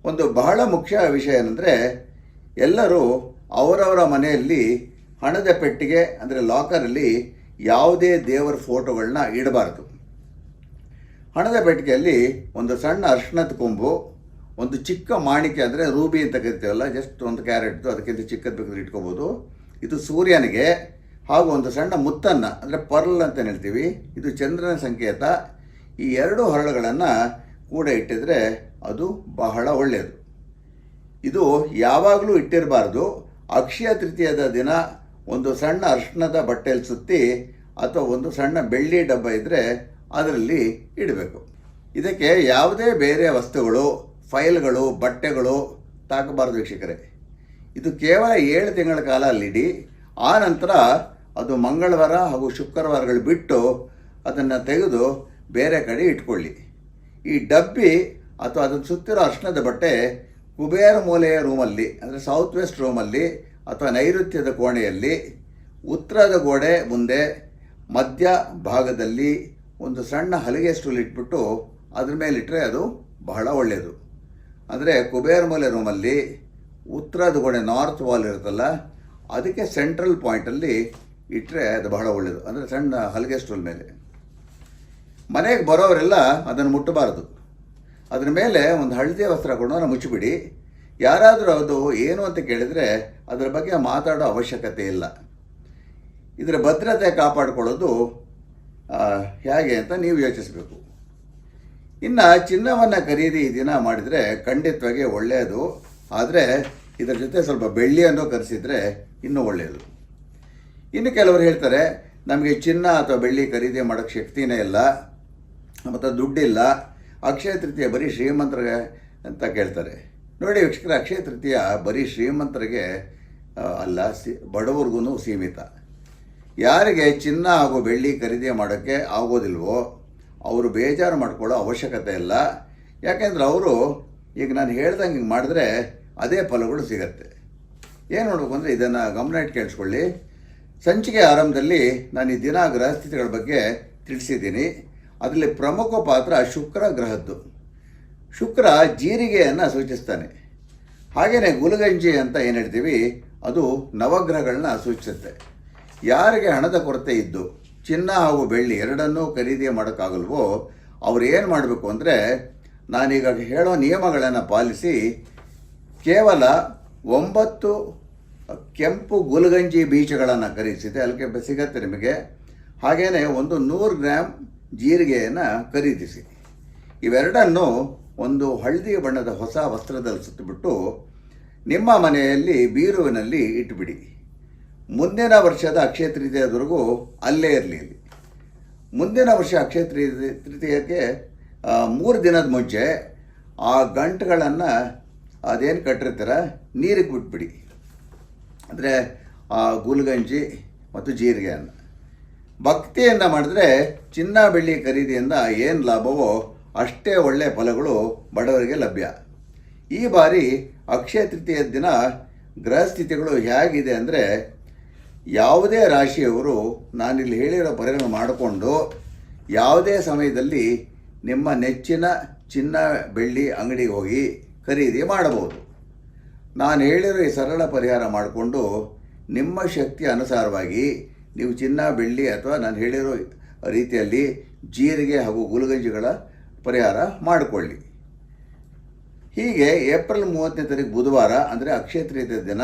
ಒಂದು ಬಹಳ ಮುಖ್ಯ ವಿಷಯ ಏನಂದರೆ, ಎಲ್ಲರೂ ಅವರವರ ಮನೆಯಲ್ಲಿ ಹಣದ ಪೆಟ್ಟಿಗೆ ಅಂದರೆ ಲಾಕರಲ್ಲಿ ಯಾವುದೇ ದೇವರ ಫೋಟೋಗಳನ್ನ ಇಡಬಾರ್ದು. ಹಣದ ಪೆಟ್ಟಿಗೆಯಲ್ಲಿ ಒಂದು ಸಣ್ಣ ಅರ್ಶಿಣದ ಕೊಂಬು, ಒಂದು ಚಿಕ್ಕ ಮಾಣಿಕೆ ಅಂದರೆ ರೂಬಿ ಅಂತ ಕರಿತೀವಲ್ಲ ಜಸ್ಟ್ ಒಂದು ಕ್ಯಾರೆಟ್ದು ಅದಕ್ಕಿಂತ ಚಿಕ್ಕದು ಬೇಕಾದ್ರೆ ಇಟ್ಕೋಬೋದು. ಇದು ಸೂರ್ಯನಿಗೆ ಹಾಗೂ ಒಂದು ಸಣ್ಣ ಮುತ್ತನ್ನು, ಅಂದರೆ ಪರ್ಲ್ ಅಂತ ಹೇಳ್ತೀವಿ, ಇದು ಚಂದ್ರನ ಸಂಕೇತ. ಈ ಎರಡು ಹರಳುಗಳನ್ನು ಕೂಡ ಇಟ್ಟಿದ್ರೆ ಅದು ಬಹಳ ಒಳ್ಳೆಯದು. ಇದು ಯಾವಾಗಲೂ ಇಟ್ಟಿರಬಾರ್ದು. ಅಕ್ಷಯ ತೃತೀಯದ ದಿನ ಒಂದು ಸಣ್ಣ ಅರ್ಶಿಣದ ಬಟ್ಟೆಯಲ್ಲಿ ಸುತ್ತಿ ಅಥವಾ ಒಂದು ಸಣ್ಣ ಬೆಳ್ಳಿ ಡಬ್ಬ ಇದ್ದರೆ ಅದರಲ್ಲಿ ಇಡಬೇಕು. ಇದಕ್ಕೆ ಯಾವುದೇ ಬೇರೆ ವಸ್ತುಗಳು, ಫೈಲ್ಗಳು, ಬಟ್ಟೆಗಳು ತಾಕಬಾರದು ವೀಕ್ಷಕರೇ. ಇದು ಕೇವಲ ಏಳು ತಿಂಗಳ ಕಾಲ ಅಲ್ಲಿಡಿ. ಆ ನಂತರ ಅದು ಮಂಗಳವಾರ ಹಾಗೂ ಶುಕ್ರವಾರಗಳು ಬಿಟ್ಟು ಅದನ್ನು ತೆಗೆದು ಬೇರೆ ಕಡೆ ಇಟ್ಕೊಳ್ಳಿ. ಈ ಡಬ್ಬಿ ಅಥವಾ ಅದನ್ನು ಸುತ್ತಿರೋ ಅರ್ಶನದ ಬಟ್ಟೆ ಕುಬೇರ ಮೂಲೆಯ ರೂಮಲ್ಲಿ, ಅಂದರೆ ಸೌತ್ ವೆಸ್ಟ್ ರೂಮಲ್ಲಿ ಅಥವಾ ನೈಋತ್ಯದ ಕೋಣೆಯಲ್ಲಿ, ಉತ್ತರದ ಗೋಡೆ ಮುಂದೆ ಮಧ್ಯ ಭಾಗದಲ್ಲಿ ಒಂದು ಸಣ್ಣ ಹಲಿಗೆ ಸ್ಟೂಲ್ ಇಟ್ಬಿಟ್ಟು ಅದ್ರ ಮೇಲೆ ಇಟ್ಟರೆ ಅದು ಬಹಳ ಒಳ್ಳೆಯದು ಅಂದರೆ ಕುಬೇರ ಮೂಲೆ ರೂಮಲ್ಲಿ ಉತ್ತರದ ಗೋಡೆ ನಾರ್ತ್ ವಾಲ್ ಇರುತ್ತಲ್ಲ, ಅದಕ್ಕೆ ಸೆಂಟ್ರಲ್ ಪಾಯಿಂಟಲ್ಲಿ ಇಟ್ಟರೆ ಅದು ಬಹಳ ಒಳ್ಳೆಯದು ಅಂದರೆ ಸಣ್ಣ ಹಲಿಗೆ ಸ್ಟೂಲ್ ಮೇಲೆ. ಮನೆಗೆ ಬರೋರೆಲ್ಲ ಅದನ್ನು ಮುಟ್ಟಬಾರದು. ಅದರ ಮೇಲೆ ಒಂದು ಹಳದಿ ವಸ್ತ್ರ ಹಾಕೊಂಡು ಮುಚ್ಚಿಬಿಡಿ. ಯಾರಾದರೂ ಅದು ಏನು ಅಂತ ಕೇಳಿದರೆ ಅದರ ಬಗ್ಗೆ ಮಾತಾಡೋ ಅವಶ್ಯಕತೆ ಇಲ್ಲ. ಇದರ ಭದ್ರತೆ ಕಾಪಾಡಿಕೊಳ್ಳೋದು ಹೇಗೆ ಅಂತ ನೀವು ಯೋಚಿಸಬೇಕು. ಇನ್ನು ಚಿನ್ನವನ್ನು ಖರೀದಿ ಈ ದಿನ ಮಾಡಿದರೆ ಖಂಡಿತವಾಗಿ ಒಳ್ಳೆಯದು. ಆದರೆ ಇದರ ಜೊತೆ ಸ್ವಲ್ಪ ಬೆಳ್ಳಿಯನ್ನು ಕರೆಸಿದರೆ ಇನ್ನೂ ಒಳ್ಳೆಯದು. ಇನ್ನು ಕೆಲವರು ಹೇಳ್ತಾರೆ, ನಮಗೆ ಚಿನ್ನ ಅಥವಾ ಬೆಳ್ಳಿ ಖರೀದಿ ಮಾಡೋಕ್ಕೆ ಶಕ್ತಿನೇ ಇಲ್ಲ, ಮತ್ತು ದುಡ್ಡಿಲ್ಲ. ಅಕ್ಷಯ ತೃತೀಯ ಬರೀ ಶ್ರೀಮಂತರಿಗೆ ಅಂತ ಕೇಳ್ತಾರೆ. ನೋಡಿ ವೀಕ್ಷಕರ, ಅಕ್ಷಯ ತೃತೀಯ ಬರೀ ಶ್ರೀಮಂತರಿಗೆ ಅಲ್ಲ, ಸಿ ಬಡವ್ರಿಗೂ ಸೀಮಿತ. ಯಾರಿಗೆ ಚಿನ್ನ ಹಾಗೂ ಬೆಳ್ಳಿ ಖರೀದಿ ಮಾಡೋಕ್ಕೆ ಆಗೋದಿಲ್ವೋ, ಅವರು ಬೇಜಾರು ಮಾಡ್ಕೊಳ್ಳೋ ಅವಶ್ಯಕತೆ ಇಲ್ಲ. ಯಾಕೆಂದರೆ ಅವರು, ಈಗ ನಾನು ಹೇಳ್ದಂಗೆ ಹಿಂಗೆ ಮಾಡಿದ್ರೆ ಅದೇ ಫಲಗಳು ಸಿಗತ್ತೆ. ಏನು ಮಾಡಬೇಕು ಅಂದರೆ ಇದನ್ನು ಗಮನ ಇಟ್ಟು ಕೇಳಿಸ್ಕೊಳ್ಳಿ. ಸಂಚಿಕೆ ಆರಂಭದಲ್ಲಿ ನಾನು ಈ ದಿನ ಗ್ರಹಸ್ಥಿತಿಗಳ ಬಗ್ಗೆ ತಿಳಿಸಿದ್ದೀನಿ. ಅದರಲ್ಲಿ ಪ್ರಮುಖ ಪಾತ್ರ ಶುಕ್ರ ಗ್ರಹದ್ದು. ಶುಕ್ರ ಜೀರಿಗೆಯನ್ನು ಸೂಚಿಸ್ತಾನೆ. ಹಾಗೆಯೇ ಗುಲಗಂಜಿ ಅಂತ ಏನು ಹೇಳ್ತೀವಿ, ಅದು ನವಗ್ರಹಗಳನ್ನ ಸೂಚಿಸುತ್ತೆ. ಯಾರಿಗೆ ಹಣದ ಕೊರತೆ ಇದ್ದು ಚಿನ್ನ ಹಾಗೂ ಬೆಳ್ಳಿ ಎರಡನ್ನೂ ಖರೀದಿ ಮಾಡೋಕ್ಕಾಗಲ್ವೋ, ಅವ್ರು ಏನು ಮಾಡಬೇಕು ಅಂದರೆ, ನಾನೀಗ ಹೇಳೋ ನಿಯಮಗಳನ್ನು ಪಾಲಿಸಿ ಕೇವಲ ಒಂಬತ್ತು ಕೆಂಪು ಗುಲಗಂಜಿ ಬೀಜಗಳನ್ನು ಖರೀದಿಸಿದೆ. ಅಲ್ಲಿಗೆ ಸಿಗತ್ತೆ ನಿಮಗೆ. ಹಾಗೆಯೇ ಒಂದು ನೂರು ಗ್ರಾಮ್ ಜೀರಿಗೆಯನ್ನು ಖರೀದಿಸಿ. ಇವೆರಡನ್ನು ಒಂದು ಹಳದಿ ಬಣ್ಣದ ಹೊಸ ವಸ್ತ್ರದಲ್ಲಿ ಸುತ್ತಿಬಿಟ್ಟು ನಿಮ್ಮ ಮನೆಯಲ್ಲಿ ಬೀರುವಿನಲ್ಲಿ ಇಟ್ಟುಬಿಡಿ ಮುಂದಿನ ವರ್ಷದ ಅಕ್ಷಯ ತೃತೀಯದವರೆಗೂ ಅಲ್ಲೇ ಇರಲಿ ಮುಂದಿನ ವರ್ಷ ಅಕ್ಷಯ ತೃತೀಯ, ತೃತೀಯಕ್ಕೆ ಮೂರು ದಿನದ ಮುಂಚೆ ಆ ಗಂಟುಗಳನ್ನು ಅದೇನು ಕಟ್ಟಿರ್ತಾರೆ? ನೀರಿಗೆ ಬಿಟ್ಬಿಡಿ. ಅಂದರೆ ಆ ಗುಲ್ಗಂಜಿ ಮತ್ತು ಜೀರಿಗೆಯನ್ನು. ಭಕ್ತಿಯಿಂದ ಮಾಡಿದ್ರೆ ಚಿನ್ನ ಬೆಳ್ಳಿ ಖರೀದಿಯಿಂದ ಏನು ಲಾಭವೋ ಅಷ್ಟೇ ಒಳ್ಳೆಯ ಫಲಗಳು ಬಡವರಿಗೆ ಲಭ್ಯ. ಈ ಬಾರಿ ಅಕ್ಷಯ ತೃತೀಯ ದಿನ ಗ್ರಹಸ್ಥಿತಿಗಳು ಹೇಗಿದೆ ಅಂದರೆ ಯಾವುದೇ ರಾಶಿಯವರು ನಾನಿಲ್ಲಿ ಹೇಳಿರೋ ಪರಿಹಾರ ಮಾಡಿಕೊಂಡು ಯಾವುದೇ ಸಮಯದಲ್ಲಿ ನಿಮ್ಮ ನೆಚ್ಚಿನ ಚಿನ್ನ ಬೆಳ್ಳಿ ಅಂಗಡಿಗೆ ಹೋಗಿ ಖರೀದಿ ಮಾಡಬಹುದು. ನಾನು ಹೇಳಿರೋ ಈ ಸರಳ ಪರಿಹಾರ ಮಾಡಿಕೊಂಡು ನಿಮ್ಮ ಶಕ್ತಿ ಅನುಸಾರವಾಗಿ ನೀವು ಚಿನ್ನ, ಬೆಳ್ಳಿ ಅಥವಾ ನಾನು ಹೇಳಿರೋ ರೀತಿಯಲ್ಲಿ ಜೀರಿಗೆ ಹಾಗೂ ಗುಲಗಂಜಿಗಳ ಪರಿಹಾರ ಮಾಡಿಕೊಳ್ಳಿ. ಹೀಗೆ ಏಪ್ರಿಲ್ ಮೂವತ್ತನೇ ತಾರೀಕು ಬುಧವಾರ, ಅಂದರೆ ಅಕ್ಷಯ ತೃತೀಯ ದಿನ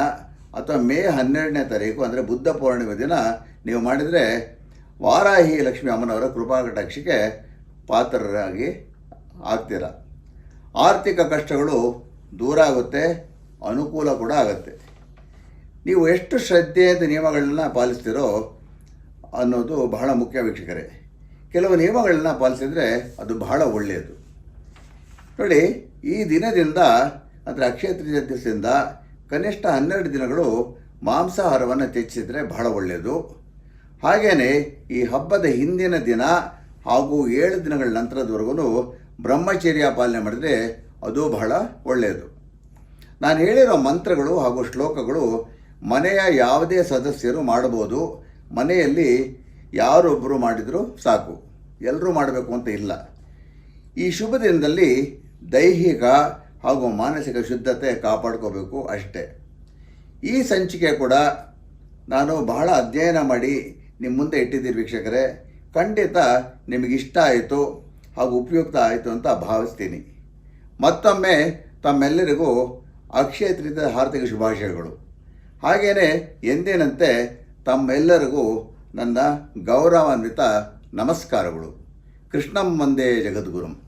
ಅಥವಾ ಮೇ ಹನ್ನೆರಡನೇ ತಾರೀಕು, ಅಂದರೆ ಬುದ್ಧ ಪೌರ್ಣಿಮೆ ದಿನ, ನೀವು ಮಾಡಿದರೆ ವಾರಾಹಿ ಲಕ್ಷ್ಮಿ ಅಮ್ಮನವರ ಕೃಪಾ ಕಟಾಕ್ಷಕ್ಕೆ ಪಾತ್ರರಾಗಿ ಆಗ್ತೀರ. ಆರ್ಥಿಕ ಕಷ್ಟಗಳು ದೂರ ಆಗುತ್ತೆ, ಅನುಕೂಲ ಕೂಡ ಆಗುತ್ತೆ. ನೀವು ಎಷ್ಟು ಶ್ರದ್ಧೆಯಿಂದ ನಿಯಮಗಳನ್ನ ಪಾಲಿಸ್ತೀರೋ ಅನ್ನೋದು ಬಹಳ ಮುಖ್ಯ ವೀಕ್ಷಕರೇ. ಕೆಲವು ನಿಯಮಗಳನ್ನ ಪಾಲಿಸಿದರೆ ಅದು ಬಹಳ ಒಳ್ಳೆಯದು. ನೋಡಿ, ಈ ದಿನದಿಂದ, ಅಂದರೆ ಅಕ್ಷಯ ತೃತೀಯ ದಿವಸದಿಂದ ಕನಿಷ್ಠ ಹನ್ನೆರಡು ದಿನಗಳು ಮಾಂಸಾಹಾರವನ್ನು ತ್ಯಜಿಸಿದರೆ ಬಹಳ ಒಳ್ಳೆಯದು. ಹಾಗೆಯೇ ಈ ಹಬ್ಬದ ಹಿಂದಿನ ದಿನ ಹಾಗೂ ಏಳು ದಿನಗಳ ನಂತರದವರೆಗೂ ಬ್ರಹ್ಮಚರ್ಯ ಪಾಲನೆ ಮಾಡಿದರೆ ಅದು ಬಹಳ ಒಳ್ಳೆಯದು. ನಾನು ಹೇಳಿರೋ ಮಂತ್ರಗಳು ಹಾಗೂ ಶ್ಲೋಕಗಳು ಮನೆಯ ಯಾವುದೇ ಸದಸ್ಯರು ಮಾಡಬಹುದು. ಮನೆಯಲ್ಲಿ ಯಾರೊಬ್ಬರು ಮಾಡಿದರೂ ಸಾಕು. ಎಲ್ಲರೂ ಮಾಡಬೇಕು ಅಂತ ಇಲ್ಲ. ಈ ಶುಭ ದಿನದಲ್ಲಿ ದೈಹಿಕ ಹಾಗೂ ಮಾನಸಿಕ ಶುದ್ಧತೆ ಕಾಪಾಡ್ಕೋಬೇಕು ಅಷ್ಟೇ. ಈ ಸಂಚಿಕೆ ಕೂಡ ನಾನು ಬಹಳ ಅಧ್ಯಯನ ಮಾಡಿ ನಿಮ್ಮ ಮುಂದೆ ಇಟ್ಟಿದ್ದೀನಿ ವೀಕ್ಷಕರೇ. ಖಂಡಿತ ನಿಮಗಿಷ್ಟ ಆಯಿತು ಹಾಗೂ ಉಪಯುಕ್ತ ಆಯಿತು ಅಂತ ಭಾವಿಸ್ತೀನಿ. ಮತ್ತೊಮ್ಮೆ ತಮ್ಮೆಲ್ಲರಿಗೂ ಅಕ್ಷಯ ತೃತೀಯ ಹಾರ್ದಿಕ ಶುಭಾಶಯಗಳು. ಹಾಗೆಯೇ ಎಂದಿನಂತೆ ತಮ್ಮೆಲ್ಲರಿಗೂ ನನ್ನ ಗೌರವಾನ್ವಿತ ನಮಸ್ಕಾರಗಳು. ಕೃಷ್ಣಂ ಮಂದೇ ಜಗದ್ಗುರುಂ.